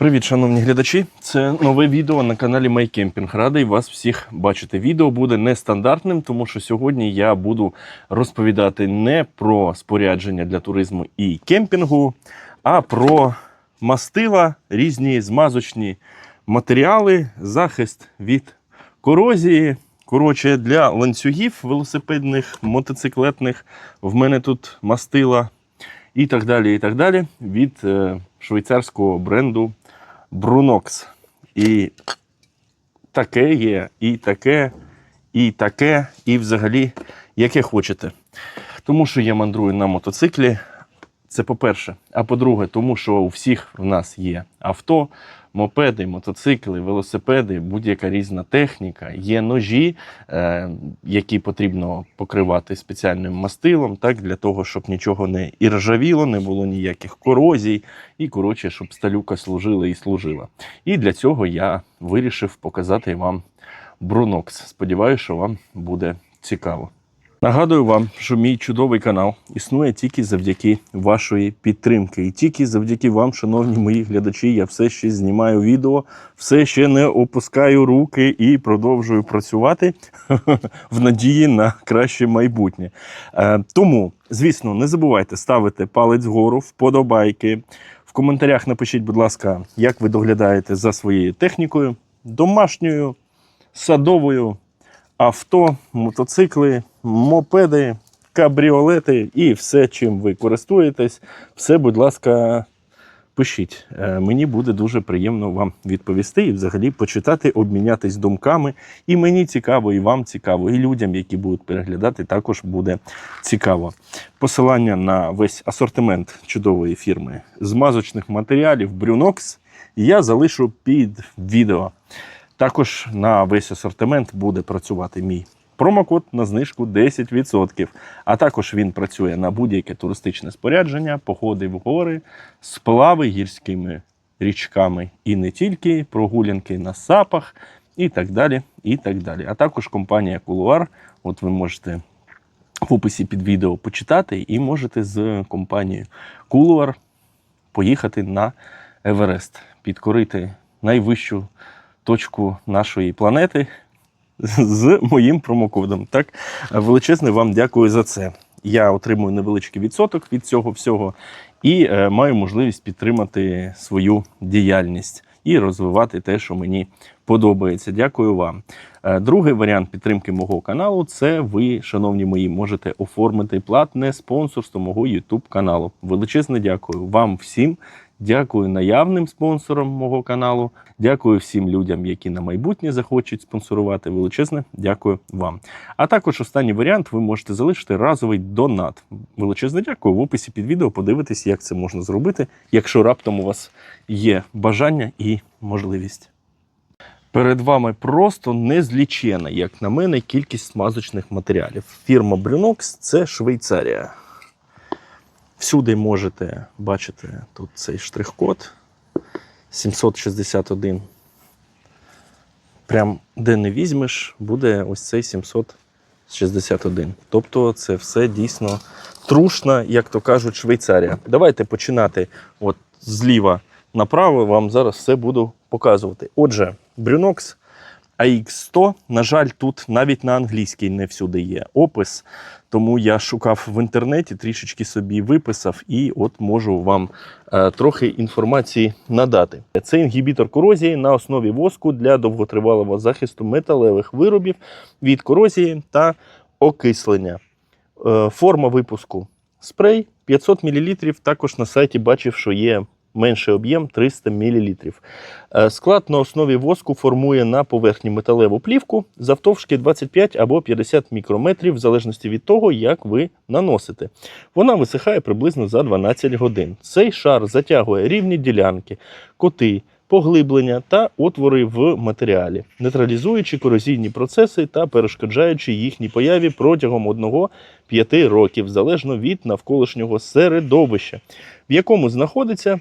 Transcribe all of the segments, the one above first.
Привіт, шановні глядачі! Це нове відео на каналі MyCamping. Радий вас всіх бачити. Відео буде нестандартним, тому що сьогодні я буду розповідати не про спорядження для туризму і кемпінгу, а про мастила, різні змазочні матеріали, захист від корозії. Коротше, для ланцюгів велосипедних, мотоциклетних. В мене тут мастила і так далі. І так далі від е, швейцарського бренду Brunox. І таке є, і таке, і таке, і взагалі, яке хочете. Тому що я мандрую на мотоциклі. Це по-перше. А по-друге, тому що у всіх в нас є авто, мопеди, мотоцикли, велосипеди, будь-яка різна техніка, є ножі, е, які потрібно покривати спеціальним мастилом, так, для того, щоб нічого не іржавіло, не було ніяких корозій, і коротше, щоб сталюка служила і служила. І для цього я вирішив показати вам Brunox. Сподіваюся, що вам буде цікаво. Нагадую вам, що мій чудовий канал існує тільки завдяки вашої підтримки. І тільки завдяки вам, шановні мої глядачі, я все ще знімаю відео, все ще не опускаю руки і продовжую працювати в надії на краще майбутнє. Е, Тому, звісно, не забувайте ставити палець вгору, вподобайки. В коментарях напишіть, будь ласка, як ви доглядаєте за своєю технікою, домашньою, садовою авто, мотоцикли, мопеди, кабріолети і все, чим ви користуєтесь, все, будь ласка, пишіть. Е, Мені буде дуже приємно вам відповісти і взагалі почитати, обмінятись думками. І мені цікаво, і вам цікаво, і людям, які будуть переглядати, також буде цікаво. Посилання на весь асортимент чудової фірми змазочних матеріалів Brunox я залишу під відео. Також на весь асортимент буде працювати мій промокод на знижку 10%. А також він працює на будь-яке туристичне спорядження, походи в гори, сплави гірськими річками і не тільки, прогулянки на сапах і так далі. і так далі. А також компанія Кулуар. От ви можете в описі під відео почитати, і можете з компанією Кулуар поїхати на Еверест, підкорити найвищу точку нашої планети з моїм промокодом. Так, величезне вам дякую за це. Я отримую невеличкий відсоток від цього всього і е, маю можливість підтримати свою діяльність і розвивати те, що мені подобається. Дякую вам. Е, Другий варіант підтримки мого каналу це ви, шановні мої, можете оформити платне спонсорство мого YouTube каналу. Величезне дякую вам всім. Дякую наявним спонсорам мого каналу. Дякую всім людям, які на майбутнє захочуть спонсорувати. Величезне дякую вам. А також останній варіант ви можете залишити разовий донат. Величезне дякую. В описі під відео подивитись, як це можна зробити, якщо раптом у вас є бажання і можливість. Перед вами просто незлічена, як на мене, кількість смазочних матеріалів. Фірма Brunox – це Швейцарія. Всюди можете бачити тут цей штрих-код 761. Прям де не візьмеш, буде ось цей 761. Тобто це все дійсно трушна, як то кажуть, Швейцарія. Давайте починати от зліва направо, вам зараз все буду показувати. Отже, Brunox AX100, на жаль, тут навіть на англійській не всюди є опис. Тому я шукав в інтернеті, трішечки собі виписав і от можу вам е, трохи інформації надати. Це інгібітор корозії на основі воску для довготривалого захисту металевих виробів від корозії та окислення. Е, форма випуску спрей 500 мл. Також на сайті бачив, що є менший об'єм 300 мл. Е, Склад на основі воску формує на поверхні металеву плівку завтовшки 25 або 50 мікрометрів, в залежності від того, як ви наносите. Вона висихає приблизно за 12 годин. Цей шар затягує рівні ділянки, коти, поглиблення та отвори в матеріалі, нейтралізуючи корозійні процеси та перешкоджаючи їхній появі протягом 1-5 років, залежно від навколишнього середовища, в якому знаходиться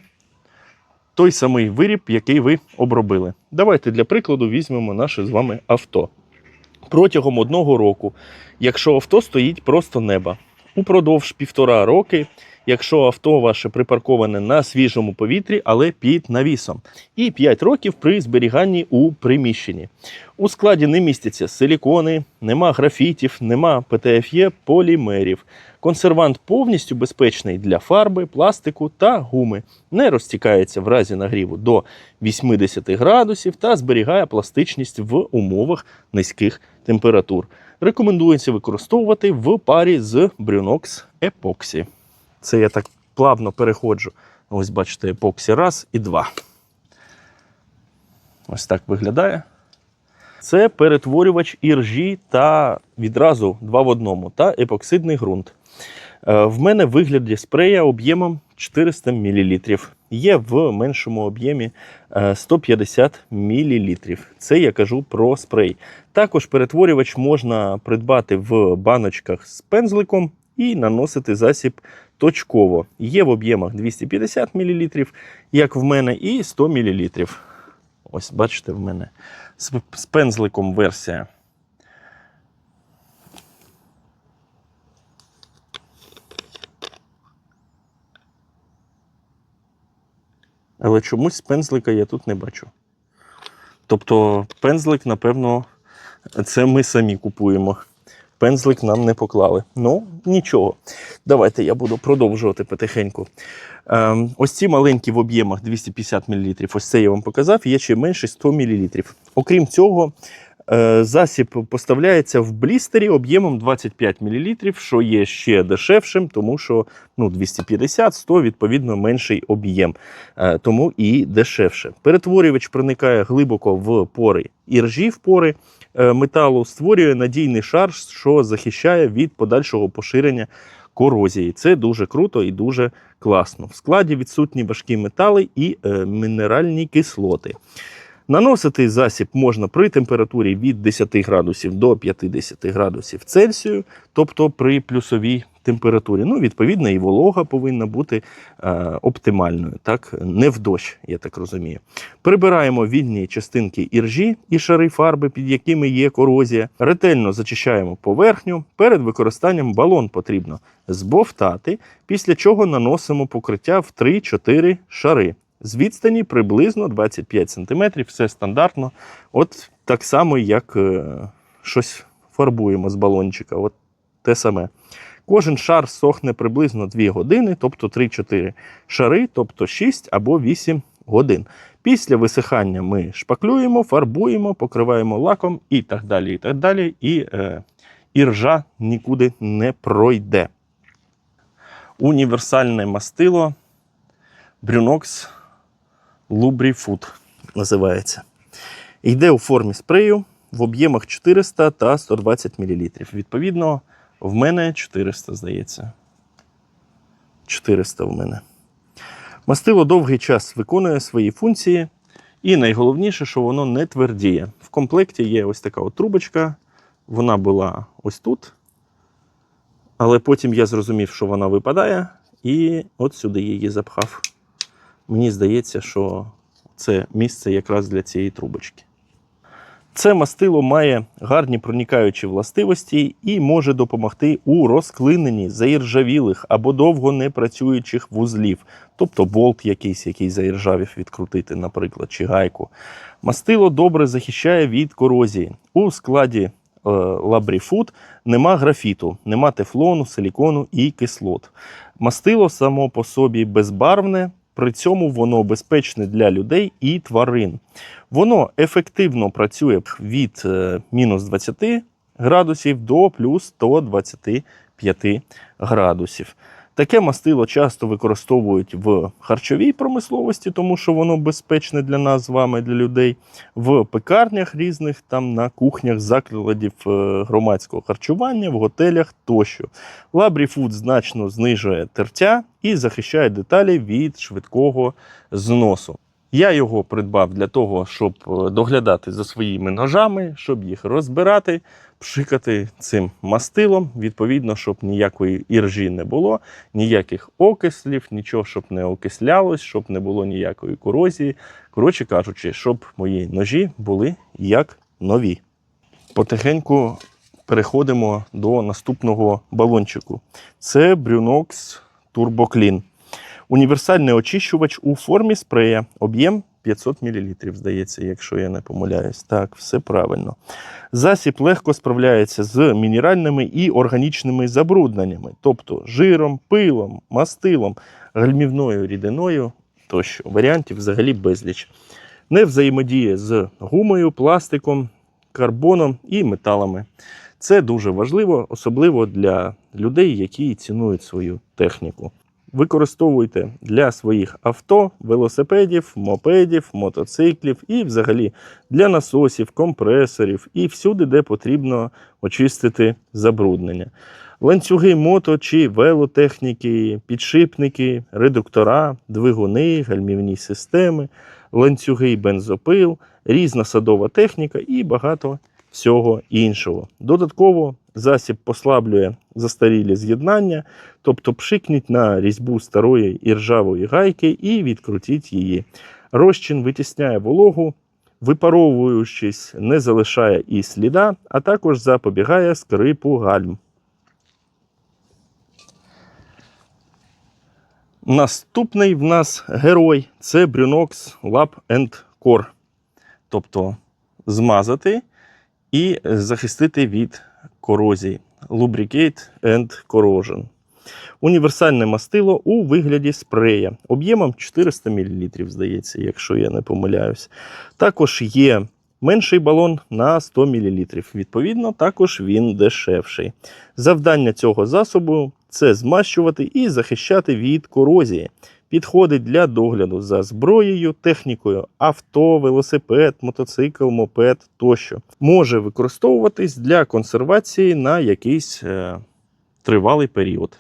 той самий виріб, який ви обробили. Давайте для прикладу візьмемо наше з вами авто. Протягом одного року, якщо авто стоїть просто неба, упродовж півтора роки, якщо авто ваше припарковане на свіжому повітрі, але під навісом. І 5 років при зберіганні у приміщенні. У складі не містяться силікони, нема графітів, нема ПТФЄ полімерів. Консервант повністю безпечний для фарби, пластику та гуми. Не розтікається в разі нагріву до 80 градусів та зберігає пластичність в умовах низьких температур. Рекомендується використовувати в парі з Brunox Epoxy. Це я так плавно переходжу. Ось бачите, епоксі раз і два. Ось так виглядає. Це перетворювач іржі та відразу два в одному та епоксидний ґрунт. Е, В мене вигляді спрея об'ємом 400 мл. Є в меншому об'ємі е, 150 мл. Це я кажу про спрей. Також перетворювач можна придбати в баночках з пензликом і наносити засіб точково. Є в об'ємах 250 мл, як в мене, і 100 мл. Ось, бачите, в мене з, пензликом версія. Але чомусь пензлика я тут не бачу. Тобто пензлик, напевно, це ми самі купуємо. Пензлик нам не поклали. Ну, нічого. Давайте я буду продовжувати потихеньку. Ем, ось ці маленькі в об'ємах 250 мл. Ось це я вам показав, є ще менше 100 мл. Окрім цього, засіб поставляється в блістері об'ємом 25 мл, що є ще дешевшим, тому що ну, 250-100 відповідно менший об'єм, Е, тому і дешевше. Перетворювач проникає глибоко в пори іржі в пори е, металу, створює надійний шар, що захищає від подальшого поширення корозії. Це дуже круто і дуже класно. В складі відсутні важкі метали і е, мінеральні кислоти. Наносити засіб можна при температурі від 10 градусів до 50 градусів Цельсію, тобто при плюсовій температурі. Ну, відповідно, і волога повинна бути е, оптимальною, так, не в дощ, я так розумію. Прибираємо вільні частинки іржі і шари фарби, під якими є корозія. Ретельно зачищаємо поверхню. Перед використанням балон потрібно збовтати, після чого наносимо покриття в 3-4 шари. З відстані приблизно 25 см, все стандартно. От так само, як е, щось фарбуємо з балончика. От те саме. Кожен шар сохне приблизно 2 години, тобто 3-4 шари, тобто 6 або 8 годин. Після висихання ми шпаклюємо, фарбуємо, покриваємо лаком і так далі. І так далі. І, е, і ржа нікуди не пройде. Універсальне мастило Brunox Lubrifood називається. Йде у формі спрею в об'ємах 400 та 120 мл. Відповідно, в мене 400, здається. 400 в мене. Мастило довгий час виконує свої функції. І найголовніше, що воно не твердіє. В комплекті є ось така от трубочка. Вона була ось тут. Але потім я зрозумів, що вона випадає, і от сюди її запхав. Мені здається, що це місце якраз для цієї трубочки. Це мастило має гарні проникаючі властивості і може допомогти у розклиненні заіржавілих або довго не працюючих вузлів, тобто болт якийсь, який заіржавів відкрутити, наприклад, чи гайку. Мастило добре захищає від корозії. У складі е, лабріфуд нема графіту, нема тефлону, силікону і кислот. Мастило само по собі безбарвне, при цьому воно безпечне для людей і тварин. Воно ефективно працює від е, мінус 20 градусів до плюс 125 градусів. Таке мастило часто використовують в харчовій промисловості, тому що воно безпечне для нас з вами, для людей, в пекарнях різних, там на кухнях закладів е, громадського харчування, в готелях тощо. Лабріфуд значно знижує тертя і захищає деталі від швидкого зносу. Я його придбав для того, щоб е, доглядати за своїми ножами, щоб їх розбирати, пшикати цим мастилом. Відповідно, щоб ніякої іржі не було, ніяких окислів, нічого, щоб не окислялось, щоб не було ніякої корозії. Коротше кажучи, щоб мої ножі були як нові. Потихеньку переходимо до наступного балончику. Це Brunox Турбоклін. Універсальний очищувач у формі спрея. Об'єм 500 мл, здається, якщо я не помиляюсь. Так, все правильно. Засіб легко справляється з мінеральними і органічними забрудненнями, тобто жиром, пилом, мастилом, гальмівною рідиною тощо. Варіантів взагалі безліч. Не взаємодіє з гумою, пластиком, карбоном і металами. Це дуже важливо, особливо для людей, які цінують свою техніку. Використовуйте для своїх авто, велосипедів, мопедів, мотоциклів і взагалі для насосів, компресорів і всюди, де потрібно очистити забруднення. Ланцюги мото чи велотехніки, підшипники, редуктора, двигуни, гальмівні системи, ланцюги, бензопил, різна садова техніка і багато всього іншого. Додатково засіб послаблює застарілі з'єднання, тобто пшикніть на різьбу старої іржавої гайки і відкрутіть її. Розчин витісняє вологу, випаровуючись, не залишає і сліда, а також запобігає скрипу гальм. Наступний в нас герой це Brunox Lab and Core. Тобто змазати і захистити від корозії. Lubricate and Corrosion. Універсальне мастило у вигляді спрея об'ємом 400 мл, здається, якщо я не помиляюсь. Також є менший балон на 100 мл. Відповідно, також він дешевший. Завдання цього засобу це змащувати і захищати від корозії. Підходить для догляду за зброєю, технікою авто, велосипед, мотоцикл, мопед тощо. Може використовуватись для консервації на якийсь е, тривалий період.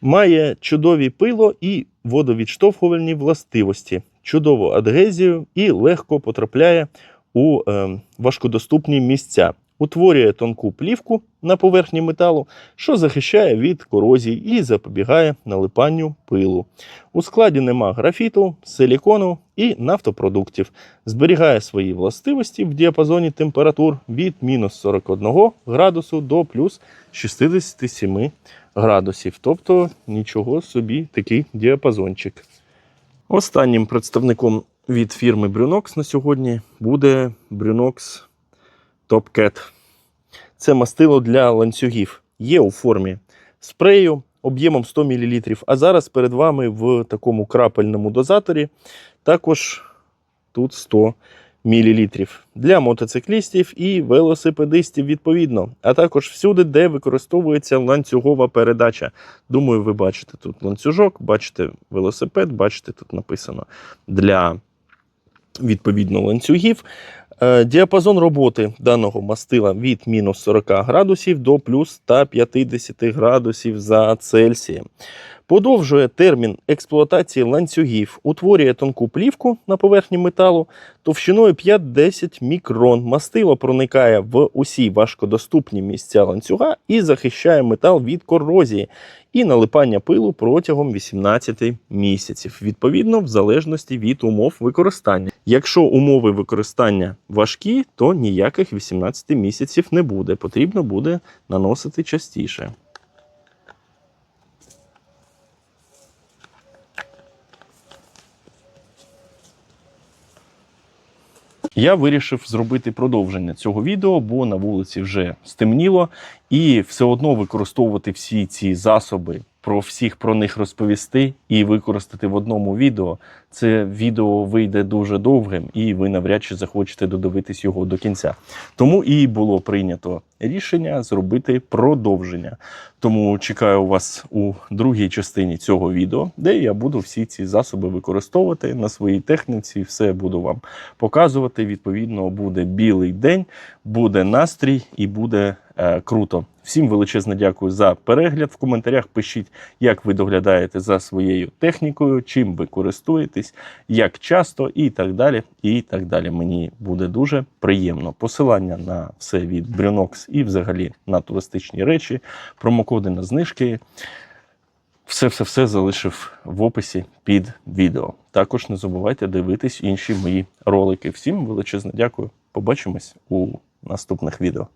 Має чудові пило і водовідштовхувальні властивості, чудову адгезію і легко потрапляє у е, важкодоступні місця. Утворює тонку плівку на поверхні металу, що захищає від корозії і запобігає налипанню пилу. У складі нема графіту, силікону і нафтопродуктів. Зберігає свої властивості в діапазоні температур від мінус 41 градусу до плюс 67 градусів. Тобто нічого собі такий діапазончик. Останнім представником від фірми Brunox на сьогодні буде Brunox Topcat. Це мастило для ланцюгів. Є у формі спрею об'ємом 100 мл. А зараз перед вами в такому крапельному дозаторі також тут 100 мл. Для мотоциклістів і велосипедистів відповідно, а також всюди, де використовується ланцюгова передача. Думаю, ви бачите тут ланцюжок, бачите велосипед, бачите, тут написано для відповідно ланцюгів. Е, Діапазон роботи даного мастила від мінус 40 градусів до плюс 150 градусів за Цельсієм. Подовжує термін експлуатації ланцюгів, утворює тонку плівку на поверхні металу товщиною 5-10 мікрон. Мастило проникає в усі важкодоступні місця ланцюга і захищає метал від корозії і налипання пилу протягом 18 місяців, відповідно, в залежності від умов використання. Якщо умови використання важкі, то ніяких 18 місяців не буде. Потрібно буде наносити частіше. Я вирішив зробити продовження цього відео, бо на вулиці вже стемніло, і все одно використовувати всі ці засоби, про всіх про них розповісти і використати в одному відео. Це відео вийде дуже довгим, і ви навряд чи захочете додивитись його до кінця. Тому і було прийнято рішення зробити продовження. Тому чекаю вас у другій частині цього відео, де я буду всі ці засоби використовувати на своїй техніці. Все буду вам показувати. Відповідно, буде білий день, буде настрій і буде круто. Всім величезне дякую за перегляд. В коментарях пишіть, як ви доглядаєте за своєю технікою, чим ви користуєтесь, як часто і так далі. І так далі. Мені буде дуже приємно. Посилання на все від Brinox і взагалі на туристичні речі, промокоди на знижки. Все-все-все залишив в описі під відео. Також не забувайте дивитись інші мої ролики. Всім величезне дякую. Побачимось у наступних відео.